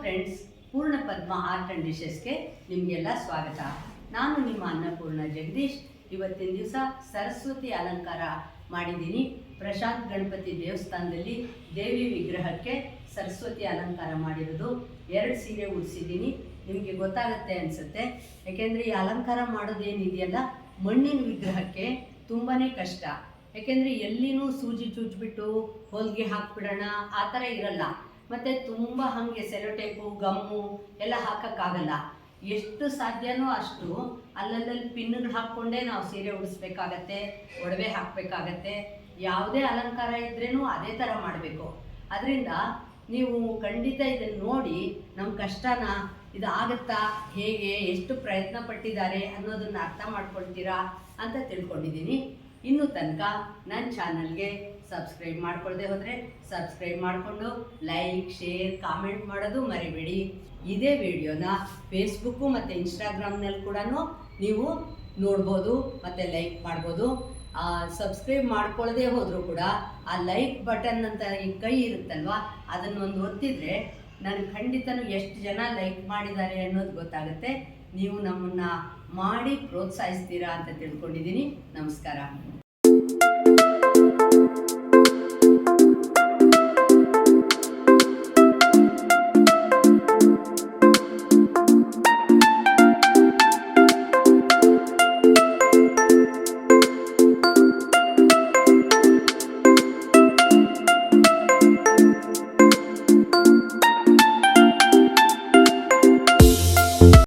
Friends ಪೂರ್ಣ ಪದ್ಮ art and ಡಿಶಸ್ಗೆ ನಿಮಗೆಲ್ಲ ಸ್ವಾಗತ. ನಾನು ನಿಮ್ಮ ಅನ್ನಪೂರ್ಣ ಜಗದೀಶ್. ಇವತ್ತಿನ ದಿವಸ ಸರಸ್ವತಿ ಅಲಂಕಾರ ಮಾಡಿದ್ದೀನಿ. ಪ್ರಶಾಂತ್ ಗಣಪತಿ ದೇವಸ್ಥಾನದಲ್ಲಿ ದೇವಿ ವಿಗ್ರಹಕ್ಕೆ ಸರಸ್ವತಿ ಅಲಂಕಾರ ಮಾಡಿರೋದು. ಎರಡು ಸೀರೆ ಉಡಿಸಿದ್ದೀನಿ. ನಿಮಗೆ ಗೊತ್ತಾಗುತ್ತೆ ಅನಿಸುತ್ತೆ. ಯಾಕೆಂದರೆ ಈ ಅಲಂಕಾರ ಮಾಡೋದೇನಿದೆಯಲ್ಲ, ಮಣ್ಣಿನ ವಿಗ್ರಹಕ್ಕೆ ತುಂಬಾ ಕಷ್ಟ. ಯಾಕೆಂದರೆ ಎಲ್ಲಿನೂ ಸೂಜಿ ಚುಚ್ಚಿಬಿಟ್ಟು ಹೊಲಿಗೆ ಹಾಕ್ಬಿಡೋಣ, ಆ ಥರ ಇರಲ್ಲ. ಮತ್ತು ತುಂಬ ಹಾಗೆ ಸೆಲೋಟೇಪು, ಗಮ್ಮು ಎಲ್ಲ ಹಾಕೋಕ್ಕಾಗಲ್ಲ. ಎಷ್ಟು ಸಾಧ್ಯನೋ ಅಷ್ಟು ಅಲ್ಲಲ್ಲಿ ಪಿನ್ಗಳು ಹಾಕ್ಕೊಂಡೇ ನಾವು ಸೀರೆ ಉಡಿಸ್ಬೇಕಾಗತ್ತೆ, ಒಡವೆ ಹಾಕಬೇಕಾಗತ್ತೆ, ಯಾವುದೇ ಅಲಂಕಾರ ಇದ್ರೇನು ಅದೇ ಥರ ಮಾಡಬೇಕು. ಅದರಿಂದ ನೀವು ಖಂಡಿತ ಇದನ್ನು ನೋಡಿ ನಮ್ಮ ಕಷ್ಟನ ಇದಾಗುತ್ತಾ ಹೇಗೆ, ಎಷ್ಟು ಪ್ರಯತ್ನ ಪಟ್ಟಿದ್ದಾರೆ ಅನ್ನೋದನ್ನು ಅರ್ಥ ಮಾಡ್ಕೊಳ್ತೀರಾ ಅಂತ ತಿಳ್ಕೊಂಡಿದ್ದೀನಿ. ಇನ್ನೂ ತನಕ ನನ್ನ ಚಾನಲ್ಗೆ ಸಬ್ಸ್ಕ್ರೈಬ್ ಮಾಡ್ಕೊಳ್ಳದೆ ಹೋದರೆ ಸಬ್ಸ್ಕ್ರೈಬ್ ಮಾಡಿಕೊಂಡು ಲೈಕ್, ಶೇರ್, ಕಾಮೆಂಟ್ ಮಾಡೋದು ಮರಿಬೇಡಿ. ಇದೇ ವಿಡಿಯೋನ ಫೇಸ್ಬುಕ್ಕು ಮತ್ತು ಇನ್ಸ್ಟಾಗ್ರಾಮ್ನಲ್ಲಿ ಕೂಡ ನೀವು ನೋಡ್ಬೋದು ಮತ್ತು ಲೈಕ್ ಮಾಡ್ಬೋದು. ಸಬ್ಸ್ಕ್ರೈಬ್ ಮಾಡ್ಕೊಳ್ಳದೆ ಹೋದರೂ ಕೂಡ ಆ ಲೈಕ್ ಬಟನ್ ಅಂತ ಈ ಕೈ ಇರುತ್ತಲ್ವ, ಅದನ್ನೊಂದು ಒತ್ತಿದ್ರೆ ನಾನು ಖಂಡಿತನೂ ಎಷ್ಟು ಜನ ಲೈಕ್ ಮಾಡಿದ್ದಾರೆ ಅನ್ನೋದು ಗೊತ್ತಾಗುತ್ತೆ. ನೀವು ನಮ್ಮನ್ನು ಮಾಡಿ ಪ್ರೋತ್ಸಾಹಿಸ್ತೀರಾ ಅಂತ ತಿಳ್ಕೊಂಡಿದ್ದೀನಿ. ನಮಸ್ಕಾರ.